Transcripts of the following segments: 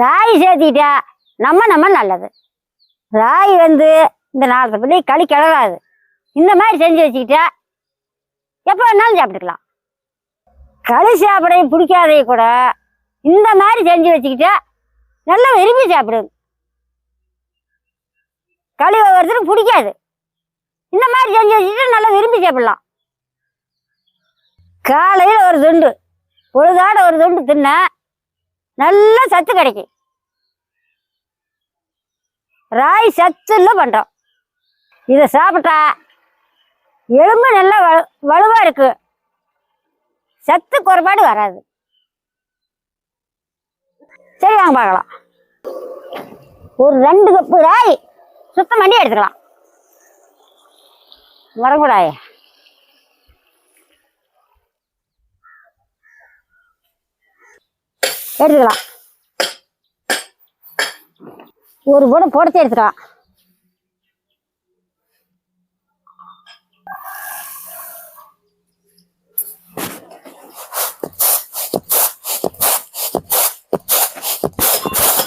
ராகி சேர்த்திட்டா நம்ம நம்ம நல்லது. ராகி வந்து இந்த நாளத்தை பற்றி களி கிளறாது. இந்த மாதிரி செஞ்சு வச்சுக்கிட்டா எப்போ வேணாலும் சாப்பிட்டுக்கலாம். களி சாப்பிட பிடிக்காதே கூட இந்த மாதிரி செஞ்சு வச்சுக்கிட்டா நல்லா விரும்பி சாப்பிடுங்க களி ஒவ்வொருத்தரும் பிடிக்காது. இந்த மாதிரி செஞ்சு வச்சுக்கிட்டு நல்லா விரும்பி சாப்பிடலாம். காலையில் ஒரு துண்டு பொழுதாட ஒரு துண்டு தின்ன நல்ல சத்து கிடைக்கும். ராய் சத்துல பண்றோம். இதை சாப்பிட்டா எலும்பு நல்லா வலு வலுவா இருக்கு. சத்து குறைபாடு வராது. சரி வாங்க பார்க்கலாம். ஒரு ரெண்டு கப்பு ராய் சுத்தம் பண்ணி எடுத்துக்கலாம். வரக்கூடாது. எடுத்துக்கலாம். ஒரு குடம் புடச்சி எடுத்துக்கலாம்.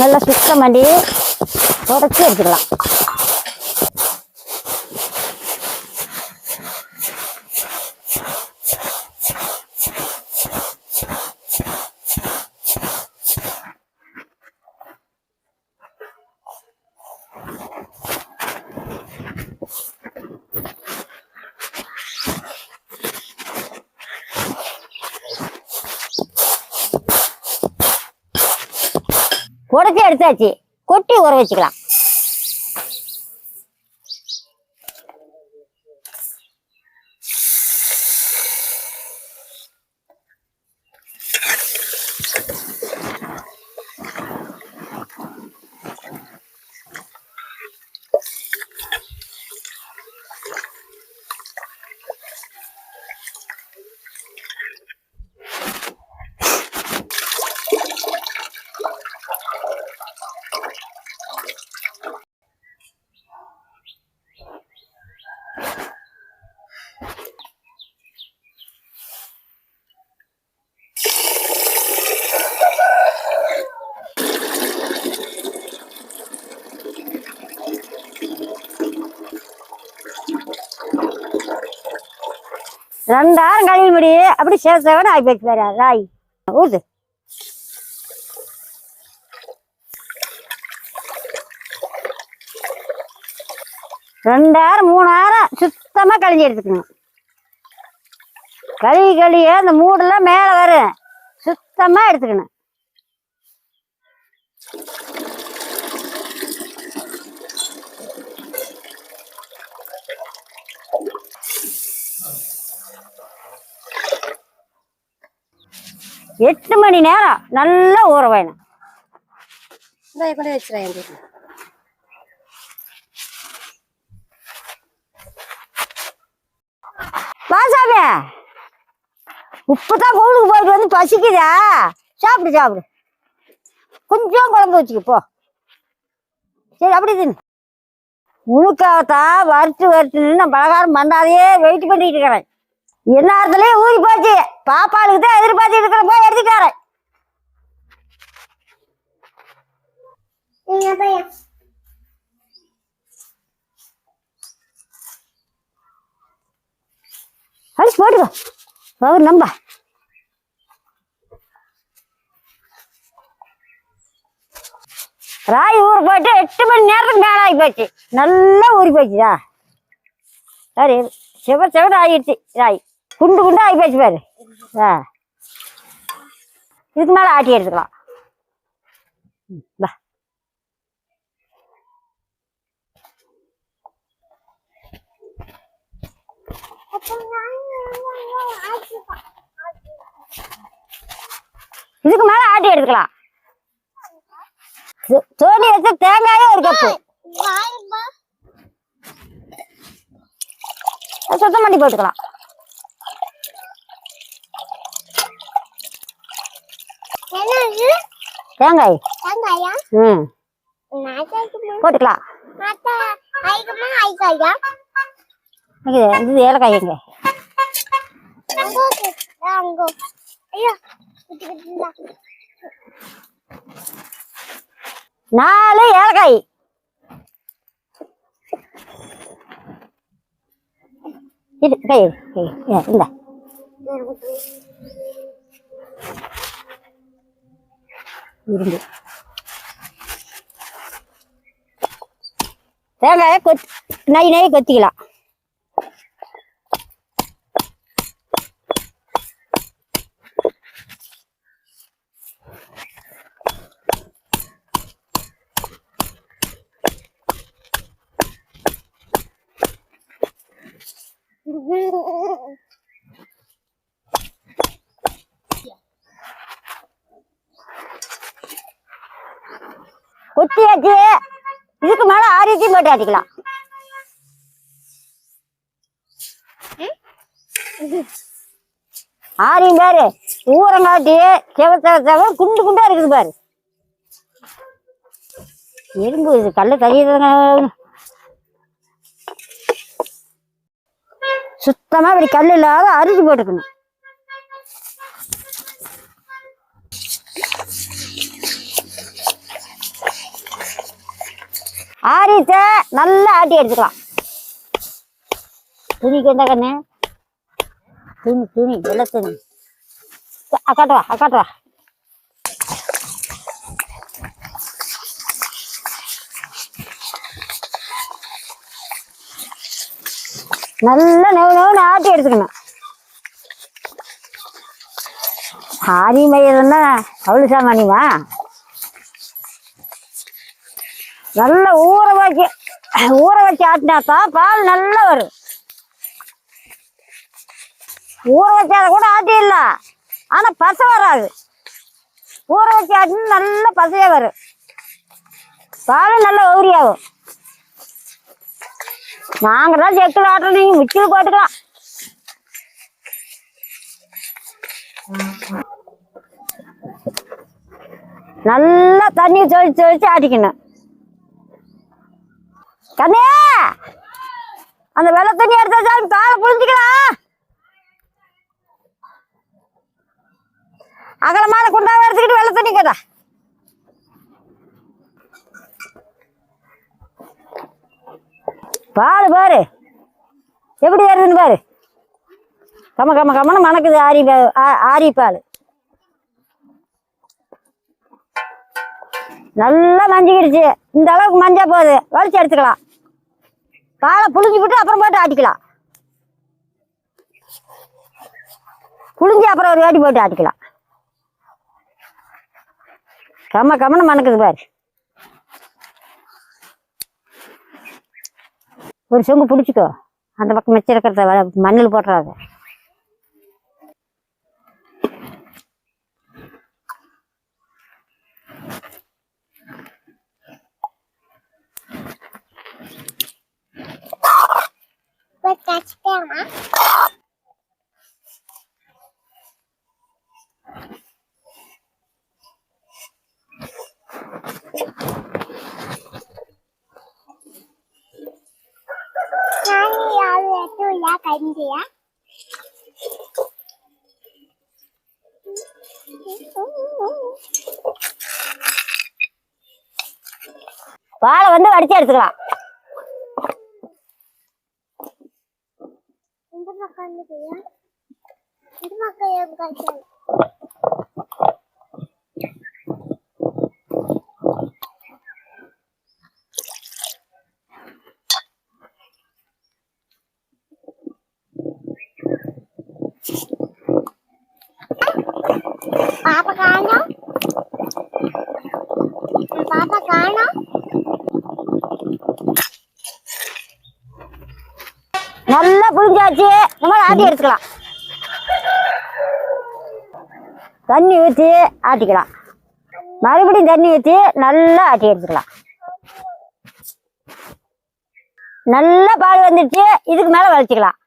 நல்லா சுத்தம் பண்ணி உடச்சி எடுத்துக்கலாம். உடச்சி எடுத்தாச்சு. கொட்டி உர வச்சுக்கலாம். ரெண்டாயிரம் கழுவி முடி. அப்படி சேவ ஆகி போச்சு வேற ராய். ஊது ரெண்டாயிரம் மூணாயிரம் சுத்தமாக கழிஞ்சு எடுத்துக்கணும். கழுவி கழுவியே அந்த மூடெல்லாம் மேலே வரும். சுத்தமாக எடுத்துக்கணும். எட்டு மணி நேரம் நல்லா ஊற வேணும் வாசாமி உப்புதான் கோவிலுக்கு போயிட்டு வந்து பசிக்குதா? சாப்பிடு சாப்பிடு. கொஞ்சம் குழம்பு வச்சுக்க போ. சரி அப்படி தின்னு வறுத்து வறுத்து நான் பலகாரம் பண்ணாதே வெயிட் பண்ணிட்டு இருக்கிறேன். எல்லாத்துலயும் ஊறி போச்சு. பாப்பாளுக்கு தான் எதிர்பார்த்து இருக்கிற போய் எடுத்துக்காரன் அடிச்சு போட்டுக்கோ. அவர் நம்ப. ராய் ஊர் போயிட்டு எட்டு மணி நேரத்துக்கு மேல ஆகி போச்சு. நல்லா ஊறி போச்சுதா சரி செவ செவன் ஆகிடுச்சு ராய். குண்டு குண்டு ஆகி போச்சு பாரு. ஆ. இதுக்கு மேல ஆட்டி எடுத்துக்கலாம். வா. இதுக்கு மேல ஆட்டி எடுத்துக்கலாம். தோண்டி வச்ச தேங்காயும் ஒரு கப்பு. சுத்தம் பண்ணி போட்டுக்கலாம். தேங்காய். தேங்காயா? ம். போட்டுக்கலாம். இது இது ஏலக்காய் எங்க? நாலு ஏலக்காய். இது கை இந்த இருந்து தேங்காயை கொத் நை நை கொத்திக்கலாம் கொத்தியாச்சு. இதுக்கு மேல ஆரியத்தையும் போட்டு ஆட்டிக்கலாம் ஆரியும் பாரு ஊரங்காட்டி செவத்த குண்டு குண்டா இருக்குது பாரு. எறும்பு இது கல்ல கறியதுங்க சுத்தமா இப்படி கல் இல்லாத அரிசி போட்டுக்கணும். ஆரியத்தை நல்லா ஆட்டி எடுத்துக்கலாம். துணிக்கு எந்த கண்ணு? துணி துணி வெள்ள துணி. அக்காட்டுவா அக்காட்டுவா நல்லா நெவ நெவுன்னு ஆட்டி எடுத்துக்கணும். ஆரி மயிரன்னா அவ்வளோ சாமானியமா நல்லா ஊற வச்சு ஊற வச்சு ஆட்டினாத்தான் பால் நல்லா வரும். ஊற வச்சாத கூட ஆட்டிடலாம். ஆனால் பசை வராது. ஊற வச்சு ஆட்டினா நல்ல பசையாக வரும். பால் நல்ல ஓரியாகும் நாங்கள் தான் செக்கில் ஆட்டுறோம் நீங்க மிச்சில் போட்டுக்கலாம். நல்லா தண்ணி தொழிச்சு தொழிச்சு ஆட்டிக்கணும். கண்ணே அந்த வெள்ளை தண்ணி எடுத்து வச்சா காலை புரிஞ்சுக்கலாம் அகலமான குண்டாவை எடுத்துக்கிட்டு வெள்ளை தண்ணி கேட்டா. பால் பாரு. எப்படி வருதுன்னு பாரு. கம கம கம்மனு மணக்குது ஆரி ஆ- ஆரி பால். நல்லா மஞ்சிக்கிடுச்சு. இந்த அளவுக்கு மஞ்சா போகுது. வலிச்சு எடுத்துக்கலாம். காலை புளிஞ்சு விட்டு அப்புறம் போட்டு ஆட்டிக்கலாம். புளிஞ்சு அப்புறம் ஒரு வாட்டி போட்டு ஆட்டிக்கலாம். கம்ம கம்மனு மணக்குது பாரு. ஒரு சொங்கு பிடிச்சிக்கோ. அந்த பக்கம் மிச்சம் இருக்கிறத வ- மண்ணில் போட்டுறாது. போய் கச்சிட்டேமா நானே யாரு வந்து வடிச்சு எடுத்துக்கலாம் இந்த பக்கம் இருக்கியா இந்த பக்கம் ஏன் கட்டல பாப்பா காணோம் பாப்பா காணோம் நல்லா புரிஞ்சாச்சு. நம்ம ஆட்டி எடுத்துக்கலாம். தண்ணி ஊற்றி ஆட்டிக்கலாம். மறுபடியும் தண்ணி ஊற்றி நல்லா ஆட்டி எடுத்துக்கலாம். நல்லா பால் வந்துடுச்சு இதுக்கு மேலே வளர்த்திக்கலாம்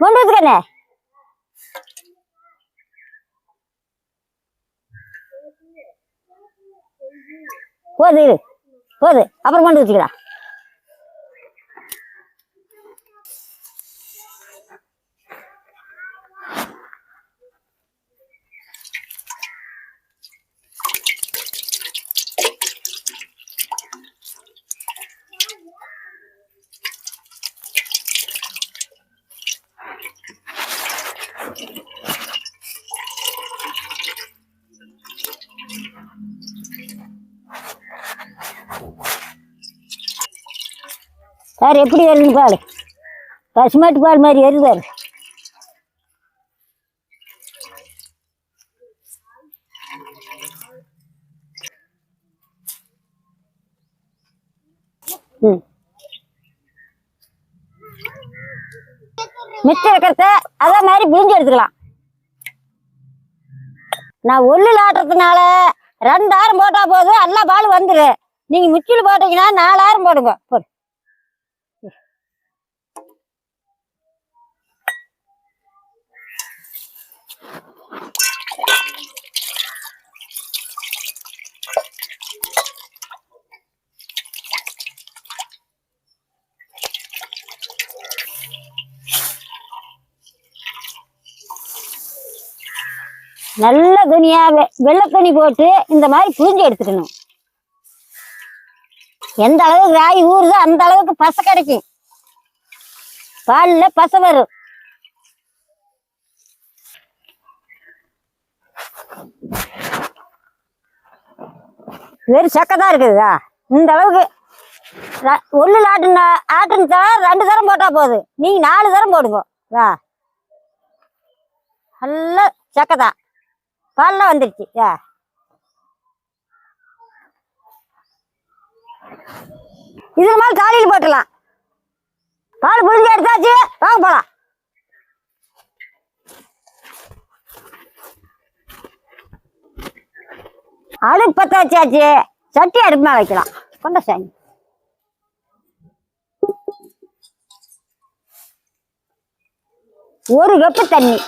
கொண்டு வந்துக்கண்ணே போது போது. அப்புறம் கொண்டு வச்சுக்கிறா பாரு எப்படி வருதுன்னு பாரு. பசுமாட்டு பால் மாதிரி வருது ம். மிச்சம் இருக்கிறத அதே மாதிரி புழிஞ்சு எடுத்துக்கலாம். நான் ஒல்லில் ஆட்டுறதுனால ரெண்டாயிரம் போட்டால் போதும் எல்லா பாலும் வந்துரு. நீங்க முச்சில் போட்டீங்கன்னா நாலாயிரம் போடுங்க. போடு. நல்ல துணியா வெள்ளை துணி போட்டு இந்த மாதிரி புரிஞ்சு எடுத்துக்கணும். எந்த அளவுக்கு ராய் ஊறுதோ அந்த அளவுக்கு பசை கிடைக்கும். பால்ல பசை வரும். வெறும் சக்கை தான் இந்த அளவுக்கு. ர- ஒண்ணு ஆட்டுன ஆட்டுன்னு தர ரெண்டு தரம் போட்டால் போதும் நீங்க நாலு தரம் போடுங்க வா நல்ல சக்கை தான் பால்லாம் வந்துருச்சு வா இதுல மேல காலையில் போட்டுடலாம் பால் புரிஞ்சு எடுத்தாச்சு வாங்க போகலாம் அடுப்பு பத்த வச்சாச்சு. சட்டி அடுப்பு மேல வைக்கலாம். கொண்ட சாமி. ஒரு கப்பு தண்ணி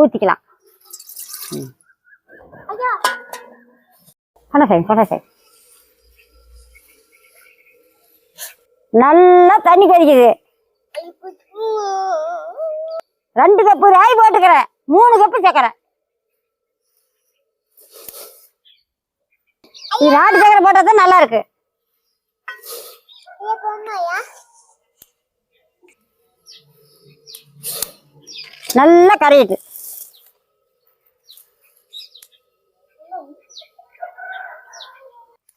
ஊத்திக்கலாம். கொண்ட சாமி கொண்ட சாமி. நல்லா தண்ணி கொதிக்குது. ரெண்டு கப்பு ராய் போட்டுக்கிறேன். மூணு கப்பு சக்கரை இது நாட்டு சக்கரை போட்டா தான் நல்லா இருக்கு. நல்லா கரையிட்டு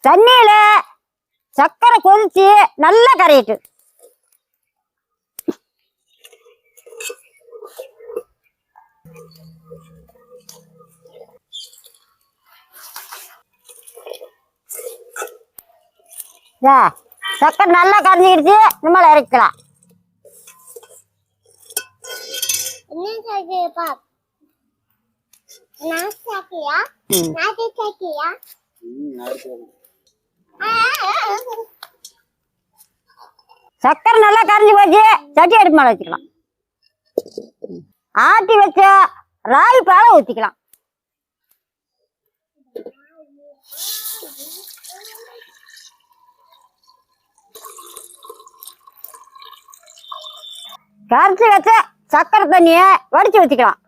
தண்ணியில சக்கரை கொதிச்சு நல்லா கரையிட்டு இதா, சக்கரை நல்லா கரைஞ்சிக்கிடுச்சு நம்மள இறக்கலாம் சக்கரை நல்லா கரைஞ்சி போச்சு சட்டி அடுப்பு மேலே வச்சுக்கலாம். ஆட்டி வச்ச ராய் பாலை ஊற்றிக்கலாம் கரைச்சி வச்ச சக்கரை தண்ணியை வடிச்சு வச்சுக்கலாம்.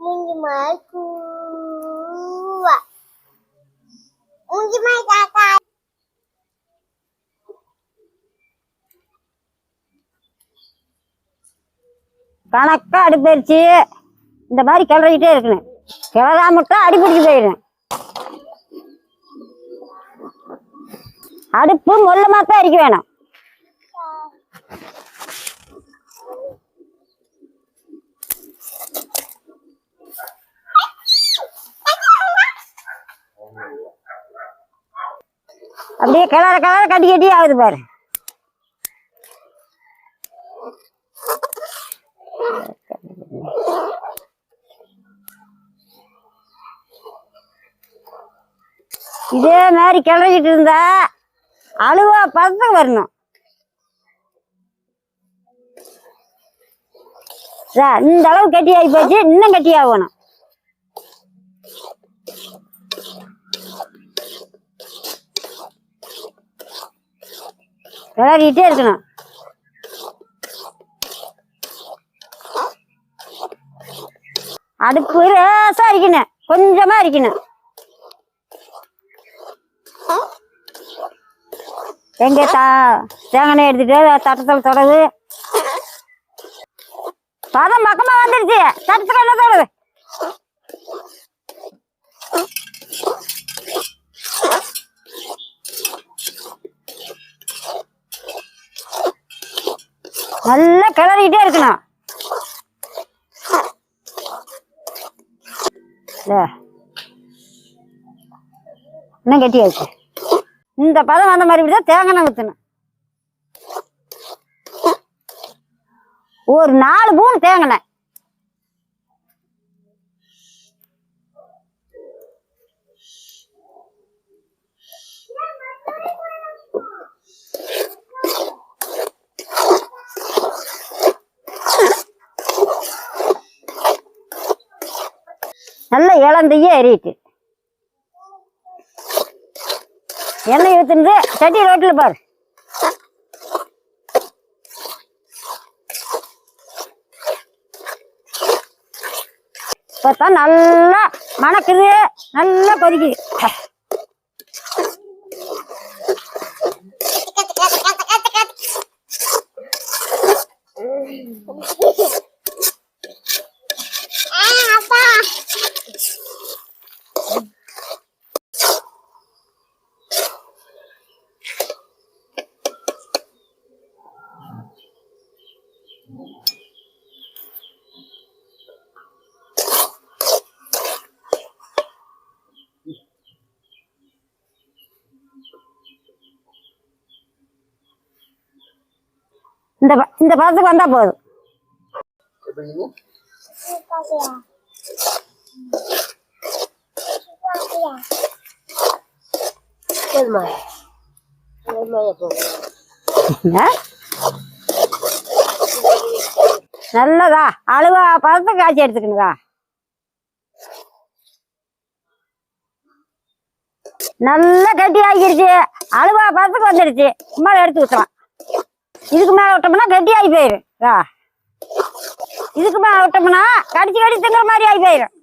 Mungi mai kuwa. Mungi கணக்கா அடுப்பரிச்சு இந்த மாதிரி கிளறிக்கிட்டே இருக்கணும். கிளறாமட்டா அடிப்பிடிச்சு போயிடும். அடுப்பு மொல்லமாக தான் அரிக்க வேணும். அப்படியே கலர கலர கட்டி கட்டி ஆகுது பாரு. இதே மாதிரி கிளறிக்கிட்டு இருந்தா அழுவா பதத்துக்கு வரணும். இந்த அளவு கட்டி ஆகி போச்சு இன்னும் கட்டி ஆகணும். விளையாடிட்டே இருக்கணும். அடுப்பு ரேசா இருக்கணும். கொஞ்சமா இருக்கணும். எங்க தா எடுத்துட்டு தட்டத்தில் தொடது பதம் பக்கமா வந்துடுச்சு. தட்டத்தில் என்ன தொடது நல்லா கிளறிக்கிட்டே இருக்கணும். இன்னும் கெட்டியாச்சு இந்த பதம் வந்த மாதிரி தான் தேங்காய் ஊற்றணும் ஒரு நாலு மூணு தேங்காய் நல்ல இளந்தையே எரியிட்டு எண்ணெய் ஊத்துனது சட்டி ரோட்டில் பாரு. பார்த்தா நல்லா மணக்குது நல்லா கொதிக்குது ஆ அப்பா இந்த ப- இந்த பதத்துக்கு வந்தா போதும் பாப்பியா பாப்பியா போதுமா போதுமா போதும் ஆ? நல்லதா? அழுவா பதத்துக்கு காய்ச்சி எடுத்துக்கணுதா? நல்லா கட்டி ஆகிருச்சு. அழுவா பதத்துக்கு வந்துடுச்சு மேலே எடுத்து ஊற்றலாம் இதுக்கு மேலே விட்டோம்னா கட்டி ஆகி போயிடும் இதுக்கு மேலே விட்டோம்னா கடிச்சு கடிச்சு திங்கிற மாதிரி ஆகி போயிடும்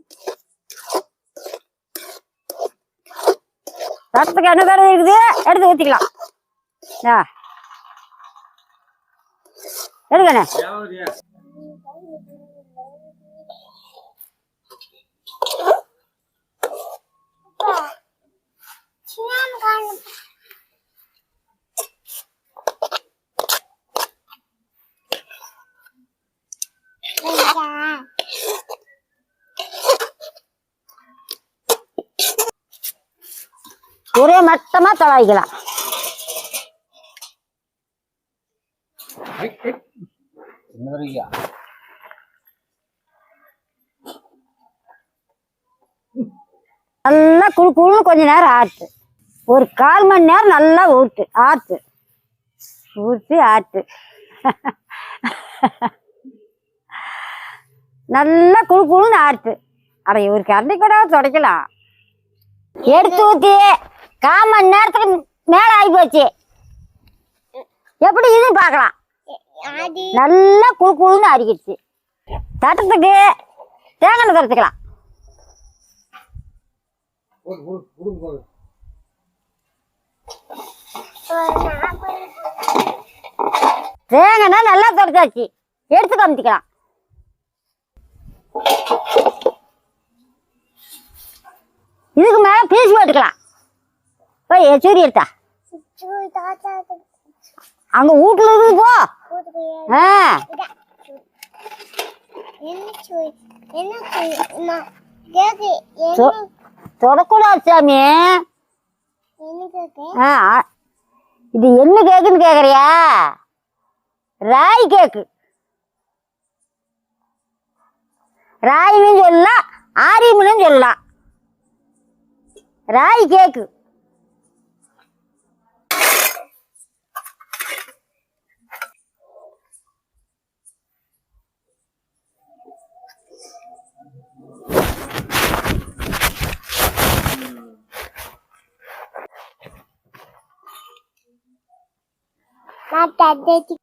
ரத்தத்துக்கு என்ன தடவை இருக்குது? எடுத்து ஊற்றிக்கலாம் ஆ எடுக்கண்ணே ஒரே மட்டமா தொலாய்க்கலாம் நல்லா குழு குழுன்னு கொஞ்ச நேரம் ஆட்டு ஒரு கால் மணி நேரம் நல்லா ஊட்டு ஆட்டு ஊட்டு ஆட்டு நல்லா குழு குழுன்னு ஆட்டு அட ஒரு கரண்டி கூட துடைக்கலாம். எடுத்து ஊத்தி கால் மணி நேரத்துக்கு மேல ஆகி போச்சு. எப்படி இதுன்னு பார்க்கலாம். நல்லா குழு குழுன்னு அரிக்கிடுச்சு. தட்டத்துக்கு தேங்காய் தரத்துக்கலாம் தேங்காய் நல்லா தொடச்சாச்சு எடுத்து காமிச்சிக்கலாம். இதுக்கு மேல பீஸ் போட்டுக்கலாம். போய் சூரிய எடுத்தா. அங்க வீட்டுல இருக்குது போ. தொடக்கூடாது சாமி. ஆ. இது என்ன கேக்குன்னு கேக்குறியா? ராய் கேக்கு. ராயின்னு சொல்லலாம் ஆரியம்னு சொல்லலாம். ராய் கேக்கு. நான் தந்தைக்கு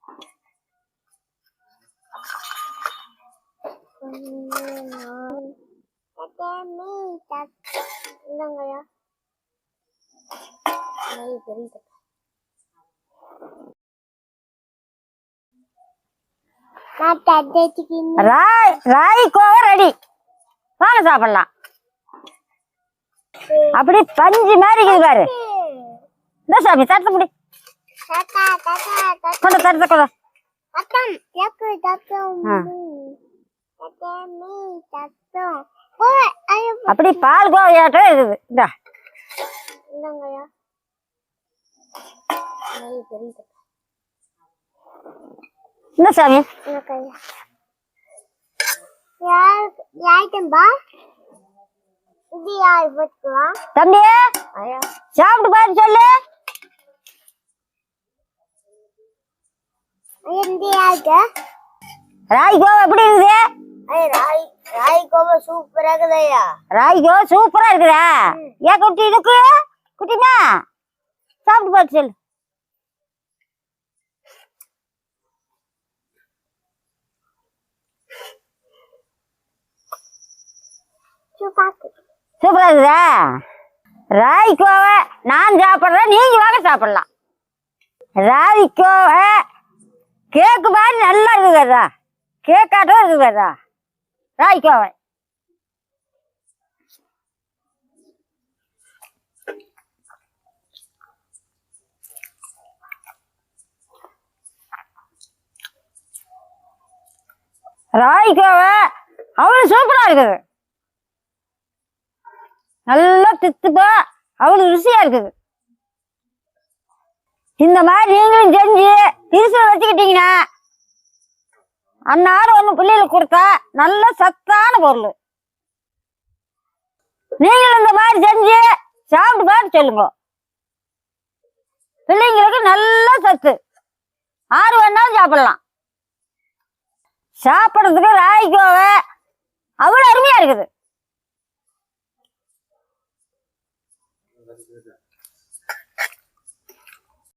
இல்லைங்கய்யா தெரியுது ராய் ராய் கோவா ரெடி. வாங்க சாப்பிடலாம். அப்படி பஞ்சு மாதிரி இருக்குது பாரு. இந்த சாமி தட்ட முடி கொண்ட தட்ட கொண்ட அத்தம் யாக்கு தத்தம்? ஆ. தாத்தா மீ தத்தம் ஓ அப்படி பால் கோவையாட்டம் இருக்குது. இந்த. இந்தாங்கய்யா. நெய் தெரியுது. இந்த சாமி? எனக்கய்யா யார் யாய்ட்டம்பா? இது யார் பத்துவா தம்பி சாப்பிட்டு பாரு சொல்லு இந்த யாருக்கு ராய் கோவா எப்படி இருக்குது? ராய் கோவா சூப்பரா இருக்குதையா ராய் கோவா சூப்பரா இருக்குதா? ஏன் குட்டி இருக்கு குட்டிமா? சாப்பிட்டு பாரு சொல்லு. சூப்பரா இருக்குதா? ராய் கோவா நான் சாப்பிட்றேன் நீங்க வாங்க சாப்பிடலாம். ராய் கோவா கேக்கு மாதிரி நல்லா இருக்குதா கேக்காட்டம் இருக்குதா ராய் கோவா ராய் கோவா அவ்வளவு சூப்பராக இருக்குது. நல்லா தித்துப்பா. அவ்வளோ ருசியாக இருக்குது. இந்த மாதிரி நீங்களும் செஞ்சு திருசில வச்சுக்கிட்டீங்கன்னா அன்னாரம் ஒன்று பிள்ளைகளுக்கு கொடுத்தா நல்ல சத்தான பொருள். நீங்களும் இந்த மாதிரி செஞ்சு சாப்பிட்டு பார்த்து சொல்லுங்க. பிள்ளைங்களுக்கு நல்ல சத்து. ஆறு வேணாலும் சாப்பிடலாம். சாப்பிட்றதுக்கு ராய்க்கோவை அவ்வளோ அருமையாக இருக்குது.